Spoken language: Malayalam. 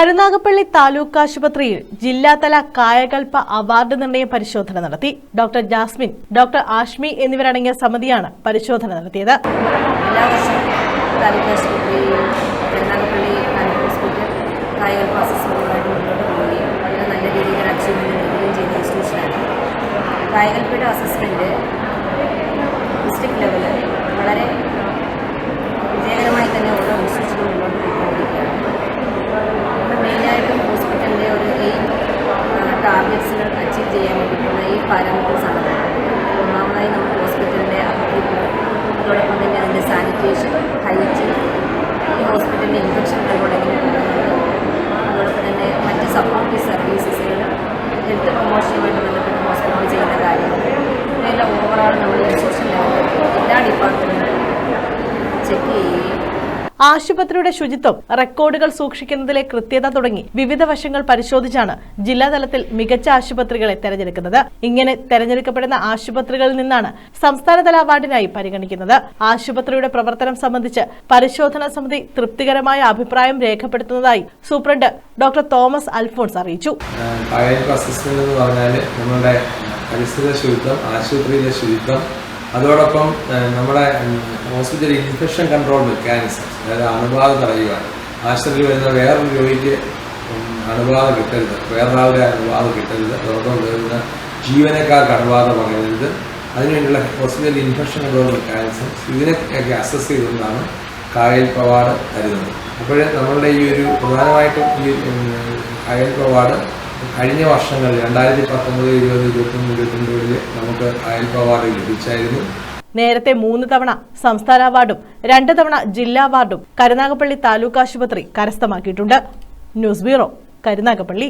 കരുനാഗപ്പള്ളി താലൂക്ക് ആശുപത്രിയിൽ ജില്ലാതല കായകൽപ്പ അവാർഡ് നിർണയ പരിശോധന നടത്തി. ഡോക്ടർ ജാസ്മിൻ ഡോക്ടർ ആഷ്മി എന്നിവരടങ്ങിയ സമിതിയാണ് പരിശോധന നടത്തിയത്. എല്ലാ വർഷവും താലൂക്ക് ആശുപത്രി കരുനാഗപ്പള്ളി നല്ല രീതിയിൽ കായികൽപ്പയുടെ അസസ്മെന്റ് പാരാമീറ്റേഴ്സ് ആണ് ഒന്നാമതായി നമുക്ക് ഹോസ്പിറ്റലിന്റെ അതോടൊപ്പം തന്നെ അതിന്റെ സാനിറ്റേഷൻ ഹൈജീൻ ഈ ഹോസ്പിറ്റലിന്റെ ഇൻഫെക്ഷൻ പോകുന്നുണ്ട് അതോടൊപ്പം തന്നെ മറ്റ് സപ്പോർട്ടീവ് സർവീസസുകൾ ഹെൽത്ത് പ്രൊമോഷനുമായിട്ട് ബന്ധപ്പെട്ട് ഹോസ്പിറ്റൽ ചെയ്യുന്ന കാര്യങ്ങൾ. ഇവയെല്ലാം ഓവറോൾ നമ്മൾ ഇൻസ്റ്റിറ്റ്യൂഷൻ ലെവലിൽ എല്ലാ ഡിപ്പാർട്ട്മെന്റും ചെക്ക് ചെയ്യുകയും ആശുപത്രിയുടെ ശുചിത്വം റെക്കോർഡുകൾ സൂക്ഷിക്കുന്നതിലെ കൃത്യത തുടങ്ങി വിവിധ വശങ്ങൾ പരിശോധിച്ചാണ് ജില്ലാതലത്തിൽ മികച്ച ആശുപത്രികളെ തെരഞ്ഞെടുക്കുന്നത്. ഇങ്ങനെ തെരഞ്ഞെടുക്കപ്പെടുന്ന ആശുപത്രികളിൽ നിന്നാണ് സംസ്ഥാനതല അവാർഡിനായി പരിഗണിക്കുന്നത്. ആശുപത്രിയുടെ പ്രവർത്തനം സംബന്ധിച്ച് പരിശോധനാ സമിതി തൃപ്തികരമായ അഭിപ്രായം രേഖപ്പെടുത്തുന്നതായി സൂപ്രണ്ട് ഡോക്ടർ തോമസ് അൽഫോൺസ് അറിയിച്ചു. പഴയ അസിസ്റ്റന്റ് എന്ന് പറഞ്ഞാൽ നമ്മളുടെ പരിസ്ഥിതി ശുചിത്വം ആശുപത്രിയിലെ ശുചിത്വം അതോടൊപ്പം നമ്മുടെ ഹോസ്പിറ്റലിൽ ഇൻഫെക്ഷൻ കൺട്രോൾ മെക്കാനിസം അതായത് അണുബാധ തടയുക. ആശുപത്രിയിൽ വരുന്ന വേറൊരു രോഗിക്ക് അണുബാധ കിട്ടരുത്. വേറൊരാളുടെ അണുബാധ കിട്ടരുത്. അതോടൊപ്പം വരുന്ന ജീവനക്കാർക്ക് അണുബാധ പകരരുത്. അതിനുവേണ്ടിയുള്ള ഹോസ്പിറ്റൽ ഇൻഫെക്ഷൻ കൺട്രോൾ മെക്കാനിസം ഇതിനൊക്കെ അസസ് ചെയ്തുകൊണ്ടാണ് കായൽ പവാട് കരുതുന്നത്. അപ്പോൾ നമ്മളുടെ ഈ ഒരു പ്രധാനമായിട്ടും ഈ കായൽ അവാർഡ് കഴിഞ്ഞ വർഷങ്ങളിൽ രണ്ടായിരത്തി പത്തൊമ്പത് ഇരുപത് ഇരുപത്തൊന്ന് ഇരുപത്തിരണ്ടിൽ നമുക്ക് അയൽപ്പ അവാർഡ് ലഭിച്ചായിരുന്നു. നേരത്തെ മൂന്ന് തവണ സംസ്ഥാന അവാർഡും രണ്ട് തവണ ജില്ലാ അവാർഡും കരുനാഗപ്പള്ളി താലൂക്ക് ആശുപത്രി കരസ്ഥമാക്കിയിട്ടുണ്ട്. News bureau Karunagappally.